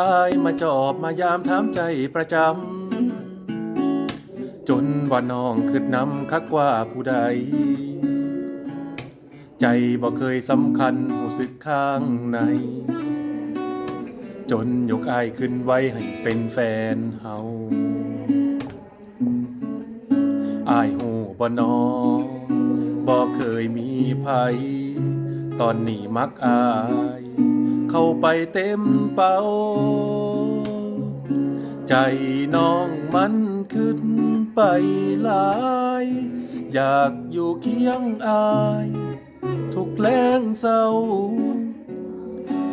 อายมาจอบมายามถามใจประจำ จนว่าน้องคืดนำคักว่าผู้ใด ใจบ่เคยสำคัญหูสึกข้างใน จนยกอายขึ้นไว้ให้เป็นแฟนเฮาอายหูบ่นอบ่เคยมีภัย ตอนนี้มักอาย เข้าไปเต็มเป้า ใจน้องมันขึ้นไปหลาย อยากอยู่เคียงอาย ทุกแรงเศร้า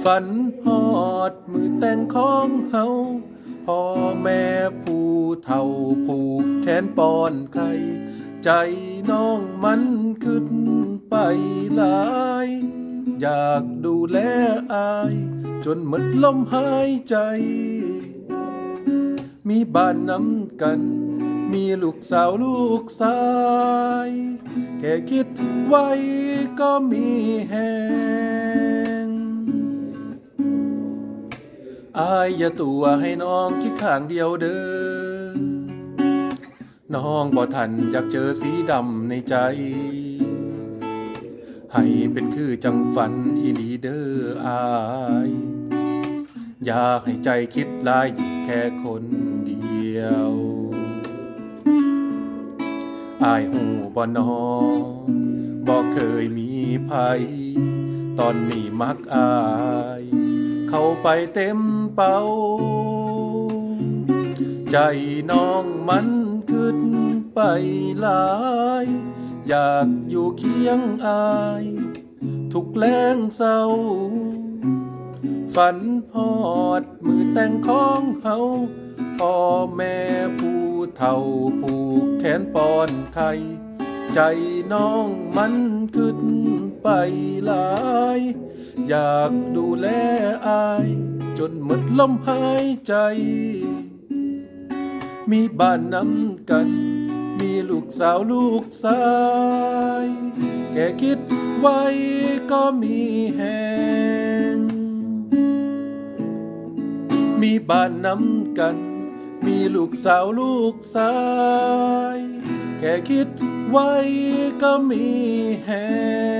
ฝันหอดมือแต่งของเฮาพ่อแม่ผู้เฒ่าผูกแขนป้อนไข่ใจน้องมันขึ้นไปหลาย อยากดูแลอาย จนหมดลมหายใจ มีบ้านน้ำกัน มีลูกสาวลูกชาย แค่คิดไว้ก็มีแหงอายอย่าตัวให้น้องคิดข้างเดียวเด้อน้องบ่ทันอยากเจอสีดำในใจ ให้เป็นคือจังฝันอีลีเด้ออายอยากให้ใจคิดลายแค่คนเดียวอายหูบ่นอบ่เคยมีภัย ตอนนี้มักอาย เข้าไปเต็มเป้า ใจน้องมันขึ้นไปหลาย อยากอยู่เคียงอาย ทุกแรงเศร้า ฝันหอดมือแต่งของเฮาพ่อแม่ผู้เฒ่าผูกแขนปอนไข่ใจน้องมันขึ้นไปหลาย อยากดูแลอาย จนหมดลมหายใจ มีบ้านน้ำกัน มีลูกสาวลูกชาย แค่คิดไว้ก็มีแหงมีบ้านน้ำกัน มีลูกสาวลูกชาย แค่คิดไว้ก็มีแหง